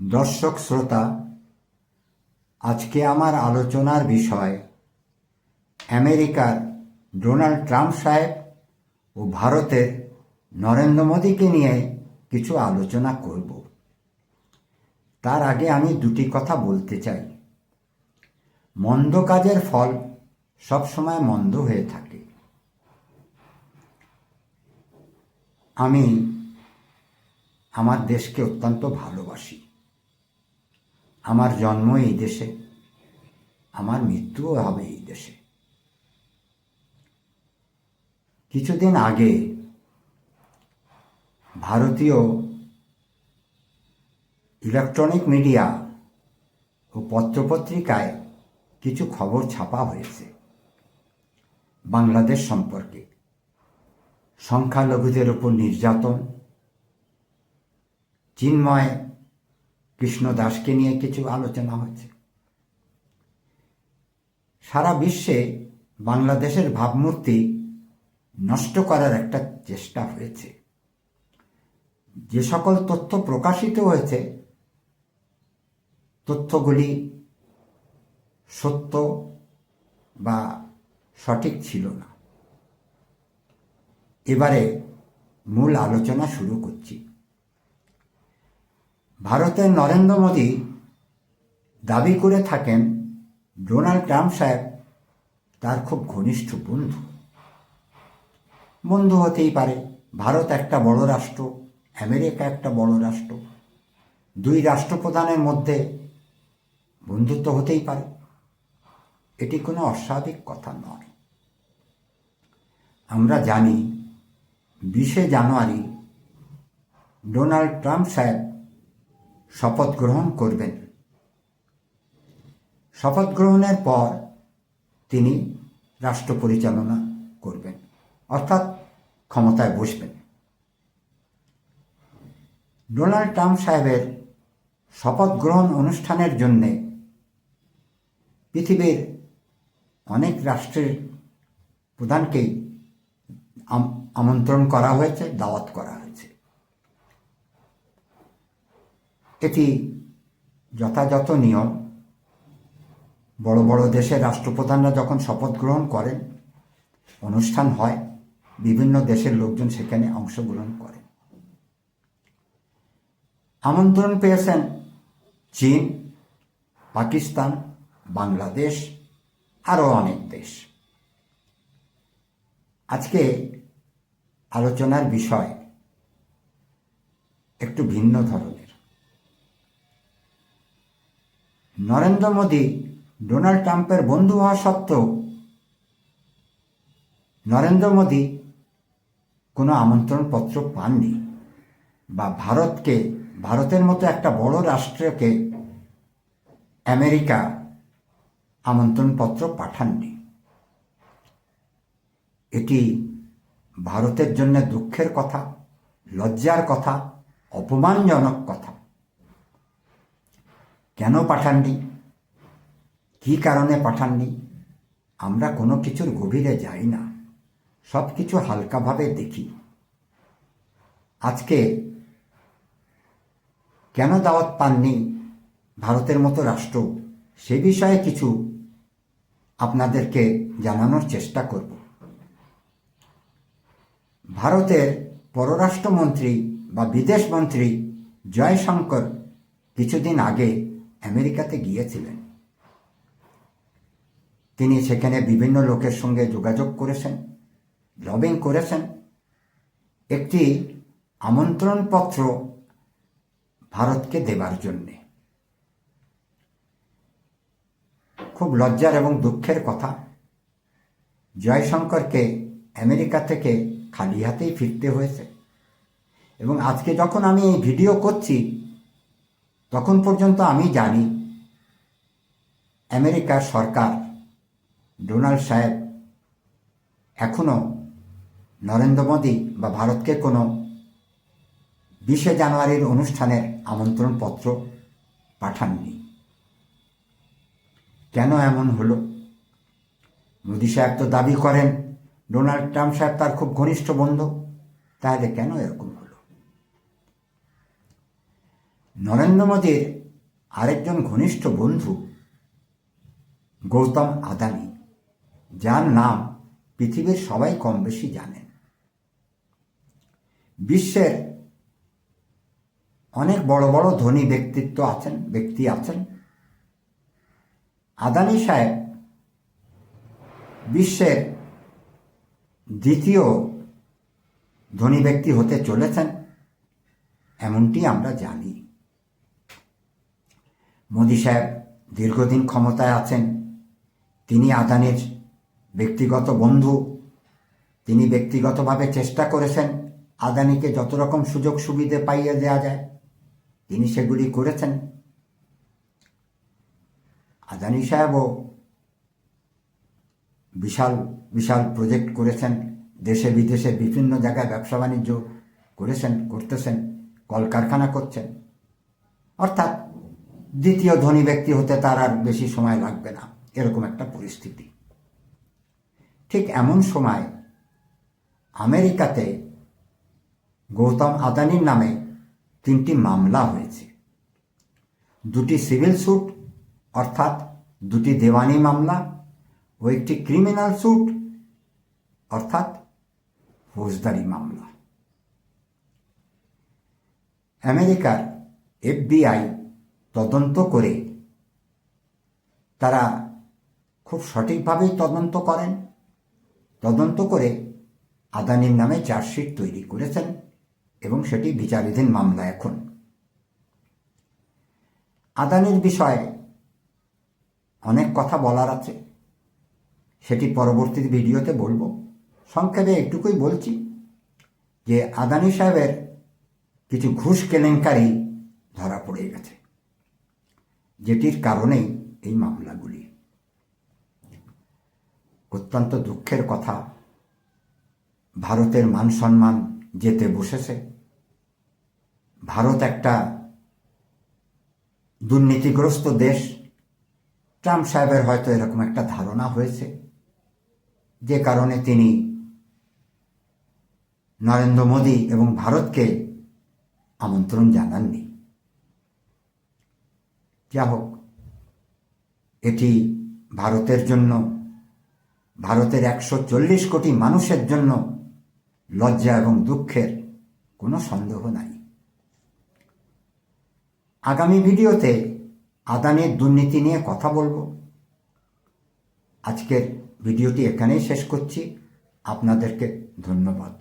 দর্শক শ্রোতা, আজকে আমার আলোচনার বিষয় আমেরিকার ডোনাল্ড ট্রাম্প সাহেব ও ভারতের নরেন্দ্র মোদীকে নিয়ে কিছু আলোচনা করব। তার আগে আমি দুটি কথা বলতে চাই। মন্দ কাজের ফল সবসময় মন্দ হয়ে থাকে। আমি আমার দেশকে অত্যন্ত ভালোবাসি। আমার জন্ম এই দেশে, আমার মৃত্যুও হবে এই দেশে। কিছুদিন আগে ভারতীয় ইলেকট্রনিক মিডিয়া ও পত্রপত্রিকায় কিছু খবর ছাপা হয়েছে বাংলাদেশ সম্পর্কে। সংখ্যালঘুদের উপর নির্যাতন, চিন্ময় কৃষ্ণ দাসকে নিয়ে কিছু আলোচনা হয়েছে সারা বিশ্বে বাংলাদেশের ভাবমূর্তি নষ্ট করার একটা চেষ্টা হয়েছে। যে সকল তথ্য প্রকাশিত হয়েছে, তথ্যগুলি সত্য বা সঠিক ছিল না। এবারে মূল আলোচনা শুরু করছি। ভারতের নরেন্দ্র মোদী দাবি করে থাকেন, ডোনাল্ড ট্রাম্প সাহেব তার খুব ঘনিষ্ঠ বন্ধু। বন্ধু হতেই পারে, ভারত একটা বড় রাষ্ট্র, আমেরিকা একটা বড় রাষ্ট্র। দুই রাষ্ট্রপ্রধানের মধ্যে বন্ধুত্ব হতেই পারে। এটি কোনো অস্বাভাবিক কথা নয়। আমরা জানি, বিশে জানুয়ারি ডোনাল্ড ট্রাম্প সাহেব শপথ গ্রহণ করবেন। শপথ গ্রহণের পর তিনি রাষ্ট্র পরিচালনা করবেন, অর্থাৎ ক্ষমতায় বসবেন। ডোনাল্ড ট্রাম্প সাহেবের শপথ গ্রহণ অনুষ্ঠানের জন্যে পৃথিবীর অনেক রাষ্ট্রের প্রধানকেই আমন্ত্রণ করা হয়েছে, দাওয়াত করা হয়েছে এটি যথাযথ নিয়ম। বড় বড় দেশের রাষ্ট্রপ্রধানরা যখন শপথ গ্রহণ করেন, অনুষ্ঠান হয়, বিভিন্ন দেশের লোকজন সেখানে অংশগ্রহণ করেন আমন্ত্রণ পেয়েছেন চীন, পাকিস্তান, বাংলাদেশ আরও অনেক দেশ। আজকে আলোচনার বিষয় একটু ভিন্ন ধরনের। নরেন্দ্র মোদী ডোনাল্ড ট্রাম্পের বন্ধু হওয়া সত্ত্বেও নরেন্দ্র মোদী কোনো আমন্ত্রণপত্র পাননি বা ভারতকে, ভারতের মতো একটা বড় রাষ্ট্রকে আমেরিকা আমন্ত্রণপত্র পাঠাননি। এটি ভারতের জন্য দুঃখের কথা, লজ্জার কথা, অপমানজনক কথা। কেন পাঠাননি কি কারণে পাঠাননি আমরা কোনো কিছুর গভীরে যাই না। সব কিছু হালকাভাবে দেখি। আজকে কেন দাওয়াত পাননি ভারতের মতো রাষ্ট্র? সে বিষয়ে কিছু আপনাদেরকে জানানোর চেষ্টা করব। ভারতের পররাষ্ট্রমন্ত্রী বা বিদেশমন্ত্রী জয়শঙ্কর কিছুদিন আগে আমেরিকাতে গিয়েছিলেন। তিনি সেখানে বিভিন্ন লোকের সঙ্গে যোগাযোগ করেছেন, লবিং করেছেন। একটি আমন্ত্রণপত্র ভারতকে দেবার জন্যে। খুব লজ্জার এবং দুঃখের কথা, জয়শঙ্করকে আমেরিকা থেকে খালি হাতেই ফিরতে হয়েছে। এবং আজকে যখন আমি এই ভিডিও করছি তখন পর্যন্ত আমি জানি আমেরিকার সরকার ডোনাল্ড সাহেব এখনও নরেন্দ্র মোদী বা ভারতকে কোনো বিশে জানুয়ারির অনুষ্ঠানের আমন্ত্রণপত্র পাঠাননি। কেন এমন হলো? মোদী সাহেব তো দাবি করেন, ডোনাল্ড ট্রাম্প সাহেব তার খুব ঘনিষ্ঠ বন্ধু, তাহলে কেন এরকম নরেন্দ্র মোদীর আরেকজন ঘনিষ্ঠ বন্ধু, গৌতম আদানি, যার নাম পৃথিবীর সবাই কম বেশি জানেন বিশ্বের অনেক বড় বড় ধনী ব্যক্তিত্ব আছেন, ব্যক্তি আছেন। আদানি সাহেব বিশ্বের দ্বিতীয় ধনী ব্যক্তি হতে চলেছেন, এমনটি আমরা জানি। মোদী সাহেব দীর্ঘদিন ক্ষমতায় আছেন। তিনি আদানির ব্যক্তিগত বন্ধু। তিনি ব্যক্তিগতভাবে চেষ্টা করেছেন আদানিকে যত রকম সুযোগ সুবিধে পাইয়ে দেওয়া যায়, তিনি সেগুলি করেছেন। আদানি সাহেবও বিশাল বিশাল প্রজেক্ট করেছেন। দেশে বিদেশে বিভিন্ন জায়গায় ব্যবসা বাণিজ্য করেছেন, করতেছেন, কলকারখানা করছেন। অর্থাৎ দ্বিতীয় ধনী ব্যক্তি হতে তার আর বেশি সময় লাগবে না। এরকম একটা পরিস্থিতি। ঠিক এমন সময় আমেরিকাতে গৌতম আদানির নামে তিনটি মামলা হয়েছে। দুটি সিভিল স্যুট অর্থাৎ দুটি দেওয়ানি মামলা ও একটি ক্রিমিনাল স্যুট অর্থাৎ ফৌজদারি মামলা। আমেরিকার এফবিআই তদন্ত করে তারা খুব সঠিকভাবেই তদন্ত করেন। তদন্ত করে আদানির নামে চার্জশিট তৈরি করেছেন এবং সেটি বিচারাধীন মামলা এখন। আদানির বিষয়ে অনেক কথা বলার আছে, সেটি পরবর্তী ভিডিওতে বলব। সংক্ষেপে একটুকুই বলছি যে আদানি সাহেবের কিছু ঘুষ কেলেঙ্কারি ধরা পড়ে গেছে। যেটির কারণেই এই মামলাগুলি। অত্যন্ত দুঃখের কথা, ভারতের মান সম্মান যেতে বসেছে। ভারত একটা দুর্নীতিগ্রস্ত দেশ। ট্রাম্প সাহেবের হয়তো এরকম একটা ধারণা হয়েছে। যে কারণে তিনি নরেন্দ্র মোদী এবং ভারতকে আমন্ত্রণ জানাননি। যা হোক এটি ভারতের জন্য, ভারতের একশো চল্লিশ কোটি মানুষের জন্য লজ্জা এবং দুঃখের কোনো সন্দেহ নাই। আগামী ভিডিওতে আদানের দুর্নীতি নিয়ে কথা বলব। আজকের ভিডিওটি এখানেই শেষ করছি। আপনাদেরকে ধন্যবাদ।